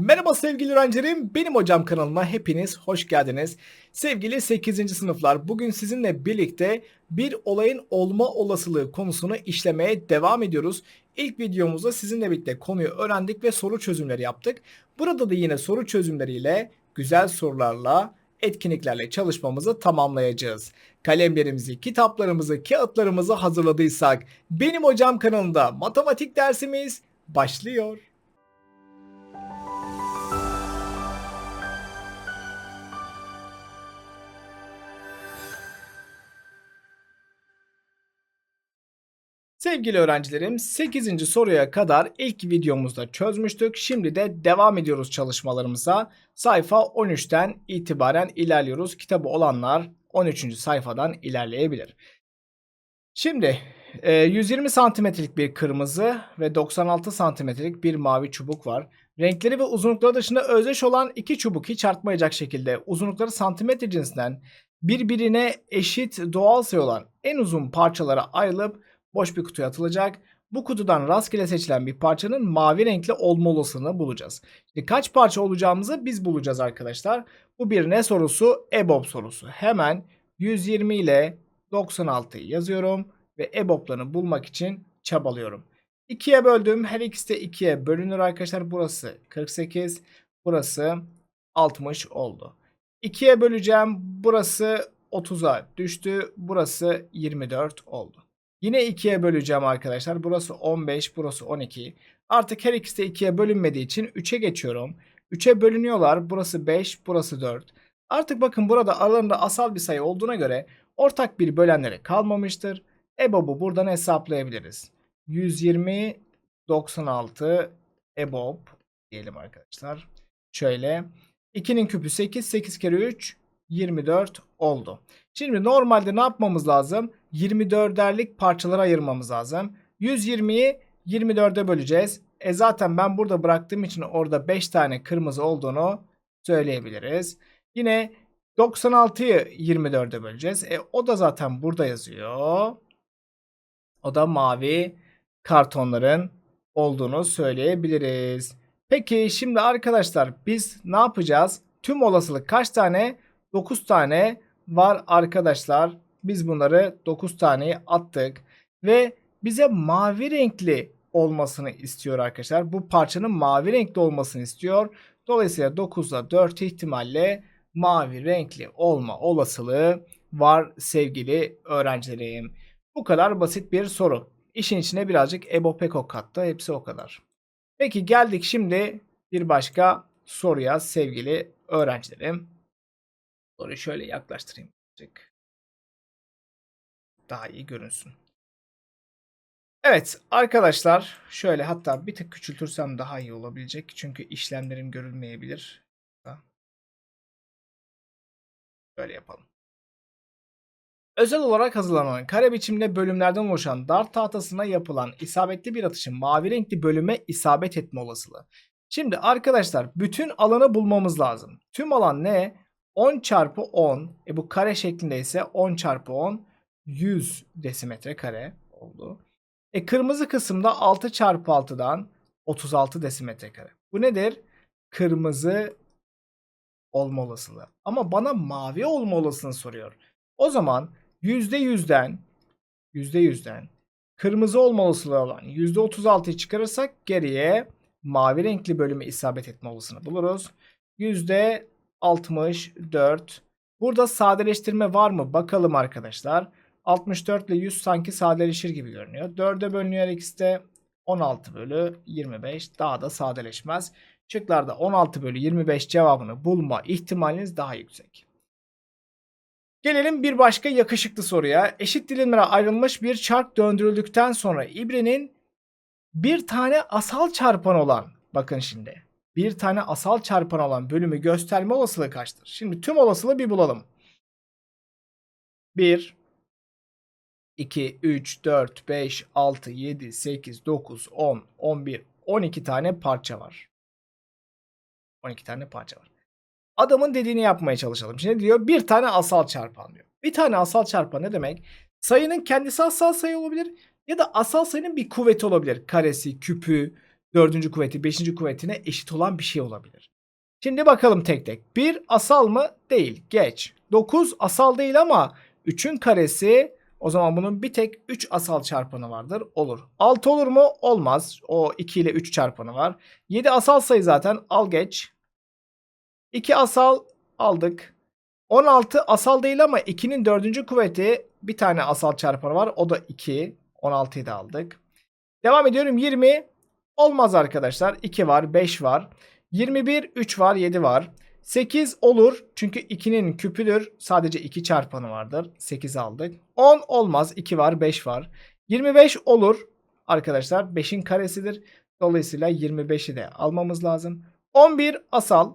Merhaba sevgili öğrencilerim, benim hocam kanalıma hepiniz hoş geldiniz. Sevgili 8. sınıflar, bugün sizinle birlikte bir olayın olma olasılığı konusunu işlemeye devam ediyoruz. İlk videomuzda sizinle birlikte konuyu öğrendik ve soru çözümleri yaptık. Burada da yine soru çözümleriyle, güzel sorularla, etkinliklerle çalışmamızı tamamlayacağız. Kalemlerimizi, kitaplarımızı, kağıtlarımızı hazırladıysak benim hocam kanalında matematik dersimiz başlıyor. Sevgili öğrencilerim 8. soruya kadar ilk videomuzda çözmüştük. Şimdi de devam ediyoruz çalışmalarımıza. Sayfa 13'ten itibaren ilerliyoruz. Kitabı olanlar 13. sayfadan ilerleyebilir. Şimdi 120 e, santimetrelik bir kırmızı ve 96 santimetrelik bir mavi çubuk var. Renkleri ve uzunlukları dışında özdeş olan iki çubuk hiç artmayacak şekilde uzunlukları santimetre cinsinden birbirine eşit doğal sayı olan en uzun parçalara ayrılıp boş bir kutuya atılacak. Bu kutudan rastgele seçilen bir parçanın mavi renkli olma olasılığını bulacağız. Şimdi kaç parça olacağımızı biz bulacağız arkadaşlar. Bu bir ne sorusu? EBOB sorusu. Hemen 120 ile 96'yı yazıyorum ve EBOB'larını bulmak için çabalıyorum. 2'ye böldüm. Her ikisi de 2'ye bölünür arkadaşlar. Burası 48, burası 60 oldu. 2'ye böleceğim. Burası 30'a düştü. Burası 24 oldu. Yine 2'ye böleceğim arkadaşlar. Burası 15, burası 12. Artık her ikisi de 2'ye bölünmediği için 3'e geçiyorum. 3'e bölünüyorlar. Burası 5, burası 4. Artık bakın burada aralarında asal bir sayı olduğuna göre ortak bir bölenleri kalmamıştır. EBOB'u buradan hesaplayabiliriz. 120, 96 EBOB diyelim arkadaşlar. Şöyle 2'nin küpü 8, 8 kere 3 24 oldu. Şimdi normalde ne yapmamız lazım? 24'erlik parçalara ayırmamız lazım. 120'yi 24'e böleceğiz. E zaten ben burada bıraktığım için orada 5 tane kırmızı olduğunu söyleyebiliriz. Yine 96'yı 24'e böleceğiz. E o da zaten burada yazıyor. O da mavi kartonların olduğunu söyleyebiliriz. Peki şimdi arkadaşlar biz ne yapacağız? Tüm olasılık kaç tane? 9 tane var arkadaşlar. Biz bunları 9 tane attık. Ve bize mavi renkli olmasını istiyor arkadaşlar. Bu parçanın mavi renkli olmasını istiyor. Dolayısıyla 9'da 4 ihtimalle mavi renkli olma olasılığı var sevgili öğrencilerim. Bu kadar basit bir soru. İşin içine birazcık Ebo Peko kattı. Hepsi o kadar. Peki geldik şimdi bir başka soruya sevgili öğrencilerim. Soruyu şöyle yaklaştırayım. Daha iyi görünsün. Evet arkadaşlar şöyle hatta bir tık küçültürsem daha iyi olabilecek. Çünkü işlemlerim görülmeyebilir. Böyle yapalım. Özel olarak hazırlanan kare biçimde bölümlerden oluşan dart tahtasına yapılan isabetli bir atışın mavi renkli bölüme isabet etme olasılığı. Şimdi arkadaşlar bütün alanı bulmamız lazım. Tüm alan ne? 10 çarpı 10 e bu kare şeklinde ise 10 çarpı 10 100 desimetre kare oldu. E kırmızı kısımda 6 çarpı 6'dan 36 desimetre kare. Bu nedir? Kırmızı olma olasılığı. Ama bana mavi olma olasılığını soruyor. O zaman %100'den %100'den kırmızı olma olasılığı olan %36'yı çıkarırsak geriye mavi renkli bölümü isabet etme olasılığını buluruz. %64. Burada sadeleştirme var mı? Bakalım arkadaşlar. 64 ile 100 sanki sadeleşir gibi görünüyor. 4'e bölünüyor de 16 bölü 25 daha da sadeleşmez. Şıklarda 16 bölü 25 cevabını bulma ihtimaliniz daha yüksek. Gelelim bir başka yakışıklı soruya. Eşit dilimlere ayrılmış bir çark döndürüldükten sonra ibrenin bir tane asal çarpan olan bakın şimdi bir tane asal çarpan olan bölümü gösterme olasılığı kaçtır? Şimdi tüm olasılığı bir bulalım. 1 2 3 4 5 6 7 8 9 10 11 12 tane parça var. 12 tane parça var. Adamın dediğini yapmaya çalışalım. Şimdi diyor bir tane asal çarpan diyor. Bir tane asal çarpan ne demek? Sayının kendisi asal sayı olabilir ya da asal sayının bir kuvveti olabilir. Karesi, küpü, dördüncü kuvveti beşinci kuvvetine eşit olan bir şey olabilir. Şimdi bakalım tek tek. 1 asal mı? Değil. Geç. 9 asal değil ama 3'ün karesi o zaman bunun bir tek 3 asal çarpanı vardır. Olur. 6 olur mu? Olmaz. O 2 ile 3 çarpanı var. 7 asal sayı zaten. Al geç. 2 asal aldık. 16 asal değil ama 2'nin 4. kuvveti bir tane asal çarpanı var. O da 2. 16'yı da aldık. Devam ediyorum. 20 olmaz arkadaşlar. 2 var, 5 var. 21, 3 var, 7 var. 8 olur. Çünkü 2'nin küpüdür. Sadece 2 çarpanı vardır. 8 aldık. 10 olmaz. 2 var, 5 var. 25 olur. Arkadaşlar 5'in karesidir. Dolayısıyla 25'i de almamız lazım. 11 asal.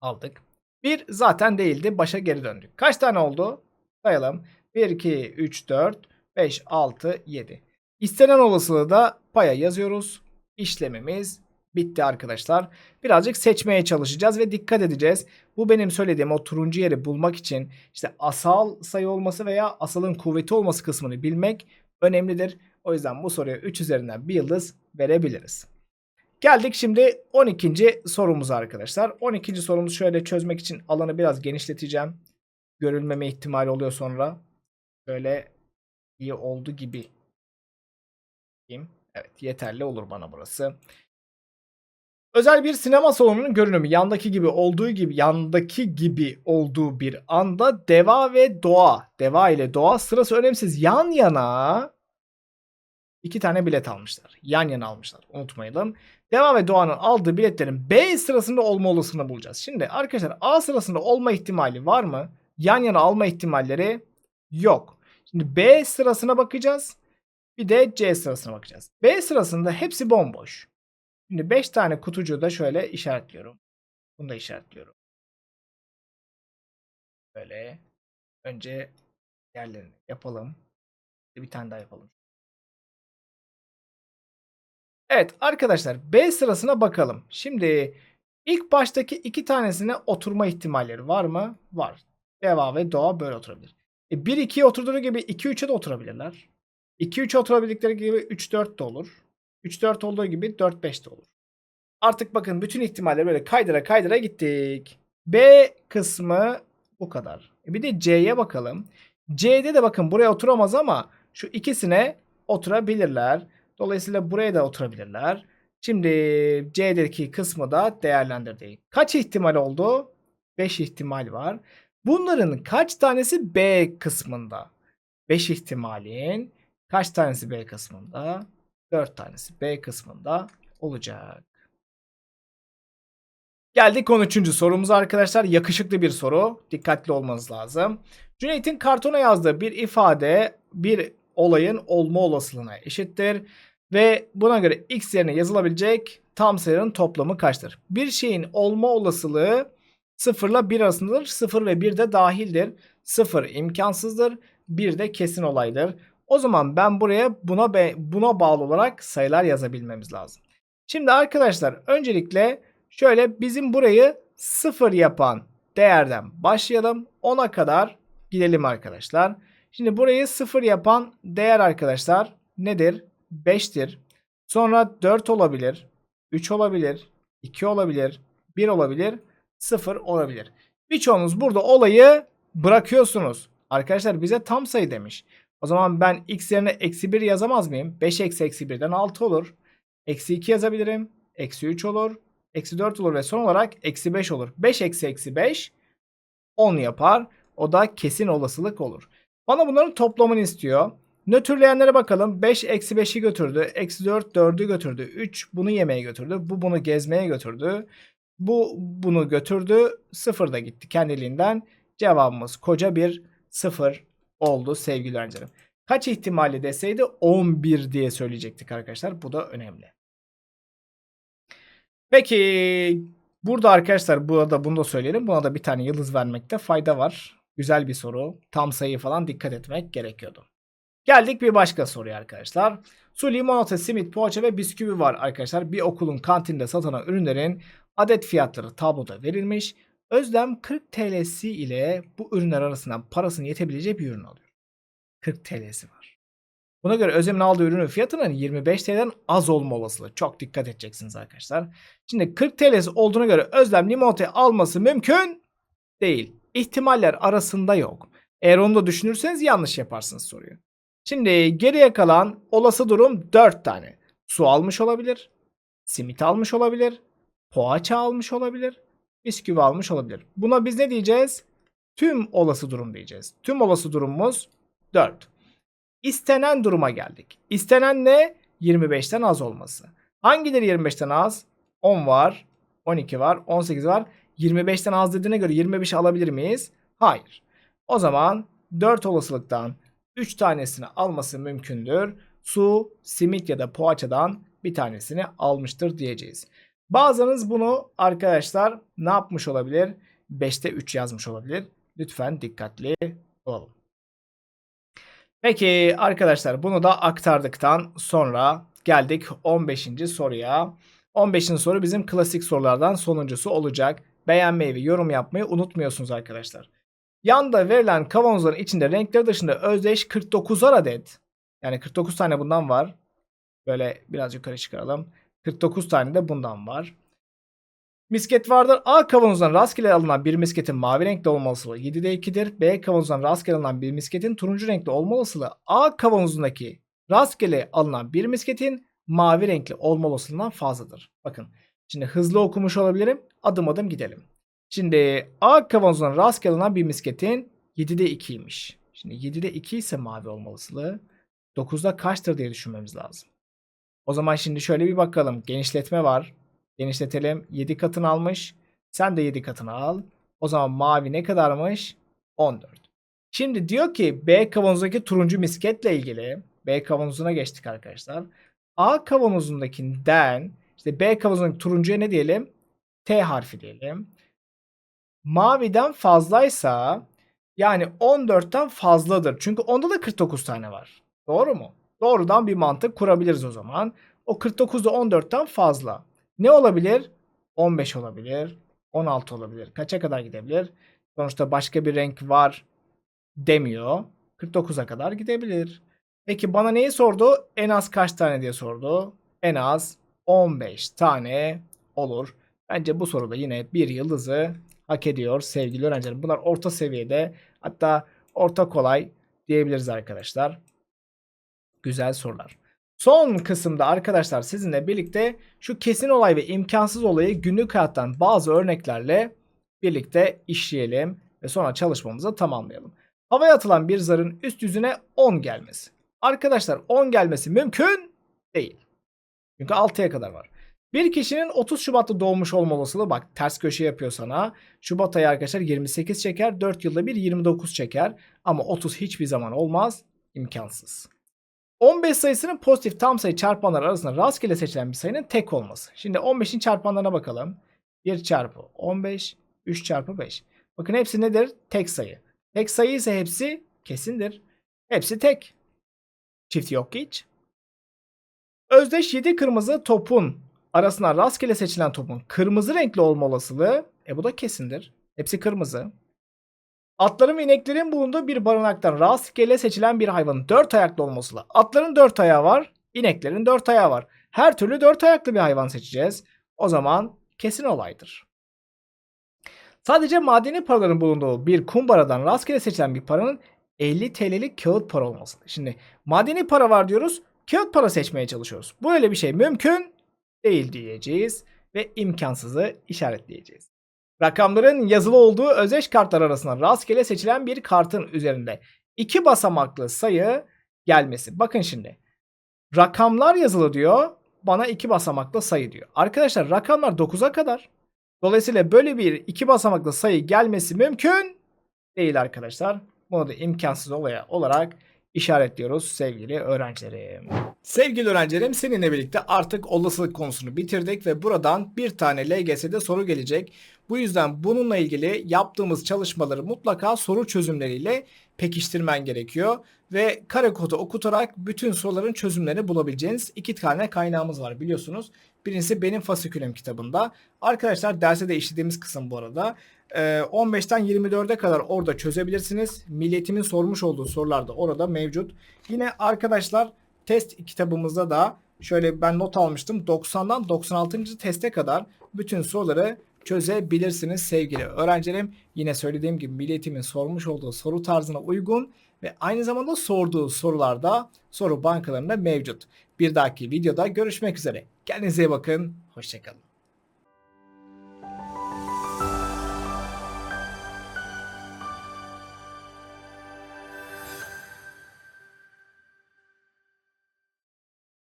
Aldık. 1 zaten değildi. Başa geri döndük. Kaç tane oldu? Sayalım. 1, 2, 3, 4, 5, 6, 7. İstenen olasılığı da paya yazıyoruz. İşlemimiz bitti arkadaşlar. Birazcık seçmeye çalışacağız ve dikkat edeceğiz. Bu benim söylediğim o turuncu yeri bulmak için işte asal sayı olması veya asalın kuvveti olması kısmını bilmek önemlidir. O yüzden bu soruya 3 üzerinden bir yıldız verebiliriz. Geldik şimdi 12. sorumuza arkadaşlar. 12. sorumuzu şöyle çözmek için alanı biraz genişleteceğim. Görülmeme ihtimali oluyor sonra. Böyle iyi oldu gibi. Evet yeterli olur bana burası. Özel bir sinema salonunun görünümü yandaki gibi olduğu gibi yandaki gibi olduğu bir anda deva ve doğa, deva ile doğa sırası önemsiz yan yana iki tane bilet almışlar. Yan yana almışlar. Unutmayalım. Deva ve Doğan'ın aldığı biletlerin B sırasında olma olasılığını bulacağız. Şimdi arkadaşlar A sırasında olma ihtimali var mı? Yan yana alma ihtimalleri yok. Şimdi B sırasına bakacağız. Bir de C sırasına bakacağız. B sırasında hepsi bomboş. Şimdi 5 tane kutucuğu da şöyle işaretliyorum. Bunu da işaretliyorum. Böyle. Önce yerlerini yapalım. Bir tane daha yapalım. Evet arkadaşlar B sırasına bakalım. Şimdi ilk baştaki iki tanesine oturma ihtimalleri var mı? Var. Deva ve Doğa böyle oturabilir. E 1-2'ye oturduğu gibi 2-3'e de oturabilirler. 2-3'e oturabildikleri gibi 3-4 de olur. 3-4 olduğu gibi 4-5 de olur. Artık bakın bütün ihtimaller böyle kaydıra kaydıra gittik. B kısmı bu kadar. E bir de C'ye bakalım. C'de de bakın buraya oturamaz ama şu ikisine oturabilirler. Dolayısıyla buraya da oturabilirler. Şimdi C'deki kısmı da değerlendirdik. Kaç ihtimal oldu? 5 ihtimal var. Bunların kaç tanesi B kısmında? 5 ihtimalin kaç tanesi B kısmında? 4 tanesi B kısmında olacak. Geldik 13. sorumuza arkadaşlar. Yakışıklı bir soru. Dikkatli olmanız lazım. Cüneyt'in kartona yazdığı bir ifade bir olayın olma olasılığına eşittir. Ve buna göre x yerine yazılabilecek tam sayıların toplamı kaçtır? Bir şeyin olma olasılığı 0 ile 1 arasındadır. 0 ve 1 de dahildir. 0 imkansızdır. 1 de kesin olaydır. O zaman ben buraya buna buna bağlı olarak sayılar yazabilmemiz lazım. Şimdi arkadaşlar öncelikle şöyle bizim burayı 0 yapan değerden başlayalım. 10'a kadar gidelim arkadaşlar. Şimdi burayı 0 yapan değer arkadaşlar nedir? 5'tir. Sonra 4 olabilir. 3 olabilir. 2 olabilir. 1 olabilir. 0 olabilir. Birçoğunuz burada olayı bırakıyorsunuz. Arkadaşlar bize tam sayı demiş. O zaman ben x yerine eksi 1 yazamaz mıyım? 5 eksi eksi 1'den 6 olur. Eksi 2 yazabilirim. Eksi 3 olur. Eksi 4 olur ve son olarak eksi 5 olur. 5 eksi eksi 5 10 yapar. O da kesin olasılık olur. Bana bunların toplamını istiyor. Nötrleyenlere bakalım. 5 eksi 5'i götürdü. Eksi 4 4'ü götürdü. 3 bunu yemeye götürdü. Bu bunu gezmeye götürdü. Bu bunu götürdü. 0 da gitti kendiliğinden. Cevabımız koca bir 0 oldu sevgili öğrencilerim. Kaç ihtimali deseydi 11 diye söyleyecektik arkadaşlar. Bu da önemli. Peki burada arkadaşlar burada bunu da söyleyelim. Buna da bir tane yıldız vermekte fayda var. Güzel bir soru. Tam sayı falan dikkat etmek gerekiyordu. Geldik bir başka soruya arkadaşlar. Su, limonata, simit, poğaça ve bisküvi var arkadaşlar. Bir okulun kantinde satılan ürünlerin adet fiyatları tabloda verilmiş. Özlem 40 TL'si ile bu ürünler arasından parasının yetebileceği bir ürün alıyor. 40 TL'si var. Buna göre Özlem'in aldığı ürünün fiyatının 25 TL'den az olma olasılığı. Çok dikkat edeceksiniz arkadaşlar. Şimdi 40 TL'si olduğuna göre Özlem limonatayı alması mümkün değil. İhtimaller arasında yok. Eğer onu da düşünürseniz yanlış yaparsınız soruyu. Şimdi geriye kalan olası durum 4 tane. Su almış olabilir. Simit almış olabilir. Poğaça almış olabilir. Bisküvi almış olabilir. Buna biz ne diyeceğiz? Tüm olası durum diyeceğiz. Tüm olası durumumuz 4. İstenen duruma geldik. İstenen ne? 25'ten az olması. Hangileri 25'ten az? 10 var, 12 var, 18 var. 25'ten az dediğine göre 25 alabilir miyiz? Hayır. O zaman 4 olasılıktan 3 tanesini alması mümkündür. Su, simit ya da poğaçadan bir tanesini almıştır diyeceğiz. Bazınız bunu arkadaşlar ne yapmış olabilir? 5'te 3 yazmış olabilir. Lütfen dikkatli olalım. Peki arkadaşlar bunu da aktardıktan sonra geldik 15. soruya. 15. soru bizim klasik sorulardan sonuncusu olacak. Beğenmeyi ve yorum yapmayı unutmuyorsunuz arkadaşlar. Yanda verilen kavanozların içinde renkleri dışında özdeş 49'ar adet. Yani 49 tane bundan var. Böyle biraz yukarı çıkaralım. 49 tane de bundan var. Misket vardır. A kavanozdan rastgele alınan bir misketin mavi renkli olma olasılığı 7'de 2'dir. B kavanozdan rastgele alınan bir misketin turuncu renkli olma olasılığı A kavanozundaki rastgele alınan bir misketin mavi renkli olma olasılığından fazladır. Bakın şimdi hızlı okumuş olabilirim. Adım adım gidelim. Şimdi A kavanozundan rastgele alınan bir misketin 7'de 2'ymiş. Şimdi 7'de 2 ise mavi olma olasılığı 9'da kaçtır diye düşünmemiz lazım. O zaman şimdi şöyle bir bakalım. Genişletme var. Genişletelim. 7 katını almış. Sen de 7 katını al. O zaman mavi ne kadarmış? 14. Şimdi diyor ki B kavanozdaki turuncu misketle ilgili B kavanozuna geçtik arkadaşlar. A kavanozundakinden işte B kavanozundaki turuncuya ne diyelim? T harfi diyelim. Maviden fazlaysa yani 14'ten fazladır. Çünkü onda da 49 tane var. Doğru mu? Doğrudan bir mantık kurabiliriz o zaman. O 49 da 14'ten fazla. Ne olabilir? 15 olabilir. 16 olabilir. Kaça kadar gidebilir? Sonuçta başka bir renk var demiyor. 49'a kadar gidebilir. Peki bana neyi sordu? En az kaç tane diye sordu. En az 15 tane olur. Bence bu soruda yine bir yıldızı hak ediyor sevgili öğrencilerim. Bunlar orta seviyede hatta orta kolay diyebiliriz arkadaşlar. Güzel sorular. Son kısımda arkadaşlar sizinle birlikte şu kesin olay ve imkansız olayı günlük hayattan bazı örneklerle birlikte işleyelim ve sonra çalışmamızı tamamlayalım. Havaya atılan bir zarın üst yüzüne 10 gelmesi. Arkadaşlar 10 gelmesi mümkün değil. Çünkü 6'ya kadar var. Bir kişinin 30 Şubat'ta doğmuş olma olasılığı bak ters köşe yapıyor sana. Şubat ayı arkadaşlar 28 çeker. 4 yılda bir 29 çeker. Ama 30 hiçbir zaman olmaz. imkansız. 15 sayısının pozitif tam sayı çarpanlar arasında rastgele seçilen bir sayının tek olması. Şimdi 15'in çarpanlarına bakalım. 1 çarpı 15, 3 çarpı 5. Bakın hepsi nedir? Tek sayı. Tek sayı ise hepsi kesindir. Hepsi tek. Çift yok ki hiç. Özdeş 7 kırmızı topun arasına rastgele seçilen topun kırmızı renkli olma olasılığı e bu da kesindir. Hepsi kırmızı. Atların ve ineklerin bulunduğu bir barınaktan rastgele seçilen bir hayvanın dört ayaklı olması. Atların dört ayağı var, ineklerin dört ayağı var. Her türlü dört ayaklı bir hayvan seçeceğiz. O zaman kesin olaydır. Sadece madeni paraların bulunduğu bir kumbaradan rastgele seçilen bir paranın 50 TL'lik kağıt para olması. Şimdi madeni para var diyoruz, kağıt para seçmeye çalışıyoruz. Böyle bir şey mümkün değil diyeceğiz ve imkansızı işaretleyeceğiz. Rakamların yazılı olduğu özdeş kartlar arasında rastgele seçilen bir kartın üzerinde iki basamaklı sayı gelmesi. Bakın şimdi. Rakamlar yazılı diyor. Bana iki basamaklı sayı diyor. Arkadaşlar rakamlar 9'a kadar. Dolayısıyla böyle bir iki basamaklı sayı gelmesi mümkün değil arkadaşlar. Bunu da imkansız olaya olarak işaretliyoruz sevgili öğrencilerim. Sevgili öğrencilerim seninle birlikte artık olasılık konusunu bitirdik ve buradan bir tane LGS'de soru gelecek. Bu yüzden bununla ilgili yaptığımız çalışmaları mutlaka soru çözümleriyle pekiştirmen gerekiyor. Ve kare kodu okutarak bütün soruların çözümlerini bulabileceğiniz iki tane kaynağımız var biliyorsunuz. Birincisi benim fasikülüm kitabında. Arkadaşlar derse de işlediğimiz kısım bu arada. Ee, 15'ten 24'e kadar orada çözebilirsiniz. Milletimin sormuş olduğu sorular da orada mevcut. Yine arkadaşlar test kitabımızda da şöyle ben not almıştım. 90'dan 96. teste kadar bütün soruları çözebilirsiniz sevgili öğrencilerim. Yine söylediğim gibi milletimin sormuş olduğu soru tarzına uygun ve aynı zamanda sorduğu sorularda soru bankalarında mevcut. Bir dahaki videoda görüşmek üzere. Kendinize iyi bakın. Hoşçakalın.